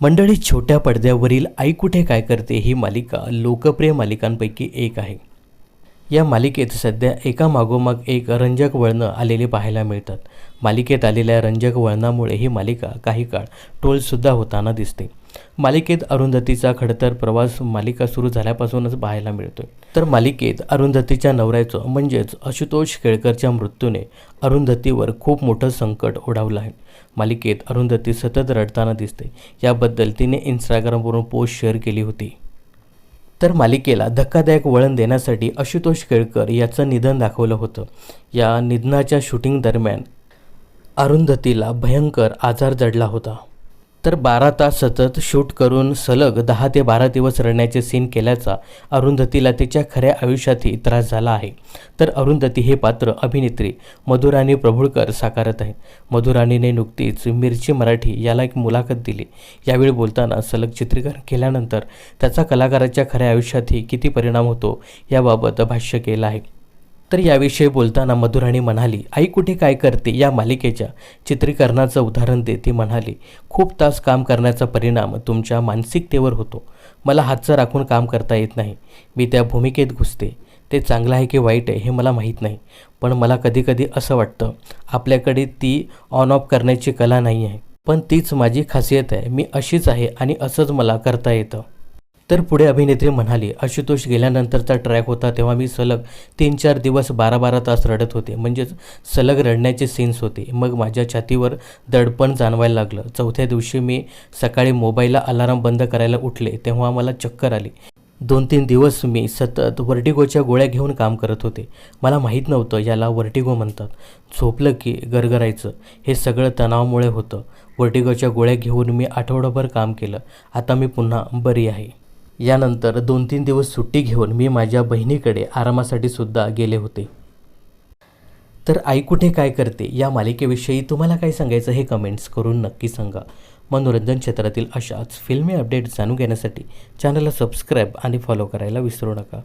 मंडळी छोट्या पडद्यावरील आई कुठे काय करते ही मालिका लोकप्रिय मालिकांपैकी एक आहे. या मालिकेत सध्या एका मागोमाग एक रंजक वळणं आलेली पाहायला मिळतात. मालिकेत आलेल्या रंजक वळणामुळे ही मालिका काही काळ टोलसुद्धा होताना दिसते. मालिकेत अरुंधतीचा खडतर प्रवास मालिका सुरू झाल्यापासूनच पाहायला मिळतोय. तर मालिकेत अरुंधतीच्या नवऱ्याचं म्हणजेच आशुतोष केळकरच्या मृत्यूने अरुंधतीवर खूप मोठं संकट ओढावलं आहे. मालिकेत अरुंधती सतत रडताना दिसते. याबद्दल तिने इंस्टाग्रामवरून पोस्ट शेअर केली होती. तर मालिकेला धक्कादायक वळण देण्यासाठी आशुतोष केळकर याचं निधन दाखवलं होतं. या निधनाच्या शूटिंग दरम्यान अरुंधतीला भयंकर आजार जडला होता. तर बारा तास सतत शूट करून सलग दहा ते बारा दिवस रडण्याचे सीन केल्याचा अरुंधतीला तिच्या खऱ्या आयुष्यातही त्रास झाला आहे. तर अरुंधती हे पात्र अभिनेत्री मधुराणी प्रभुळकर साकारत आहे. मधुराणीने नुकतीच मिरची मराठी याला एक मुलाखत दिली. यावेळी बोलताना सलग चित्रीकरण केल्यानंतर त्याचा कलाकाराच्या खऱ्या आयुष्यातही किती परिणाम होतो याबाबत भाष्य केलं आहे. तर याविषयी बोलताना मधुराणी म्हणाली आई कुठे काय करते? या मालिकेच्या चित्रीकरणाचं उदाहरण दे ती म्हणाली खूप तास काम करण्याचा परिणाम तुमच्या मानसिकतेवर होतो. मला हातचं राखून काम करता येत नाही. मी त्या भूमिकेत घुसते. ते चांगलं आहे की वाईट आहे हे मला माहीत नाही. पण मला कधीकधी असं वाटतं आपल्याकडे ती ऑन ऑफ करण्याची कला नाही आहे. पण तीच माझी खासियत आहे. मी अशीच आहे आणि असंच मला करता येतं. तर पुढे अभिनेत्री म्हणाली आशुतोष गेल्यानंतरचा ट्रॅक होता तेव्हा मी सलग तीन चार दिवस बारा बारा तास रडत होते. म्हणजेच सलग रडण्याचे सीन्स होते. मग माझ्या छातीवर दडपण जाणवायला लागलं. चौथ्या दिवशी मी सकाळी मोबाईलला अलाराम बंद करायला उठले तेव्हा मला चक्कर आली. दोन तीन दिवस मी सतत वर्टिगोच्या गोळ्या घेऊन काम करत होते. मला माहीत नव्हतं याला वर्टिगो म्हणतात. झोपलं की गरगरायचं. हे सगळं तणावामुळे होतं. वर्टिगोच्या गोळ्या घेऊन मी आठवडाभर काम केलं. आता मी पुन्हा बरी आहे. यानंतर दोन तीन दिवस सुट्टी घेऊन मी माझ्या बहिणीकडे आरामासाठी सुद्धा गेले होते. तर आई कुठे काय करते या मालिकेविषयी तुम्हाला काय सांगायचं हे कमेंट्स करून नक्की सांगा. मनोरंजन क्षेत्रातील अशाच फिल्मी अपडेट जाणून घेण्यासाठी चॅनलला सबस्क्राईब आणि फॉलो करायला विसरू नका.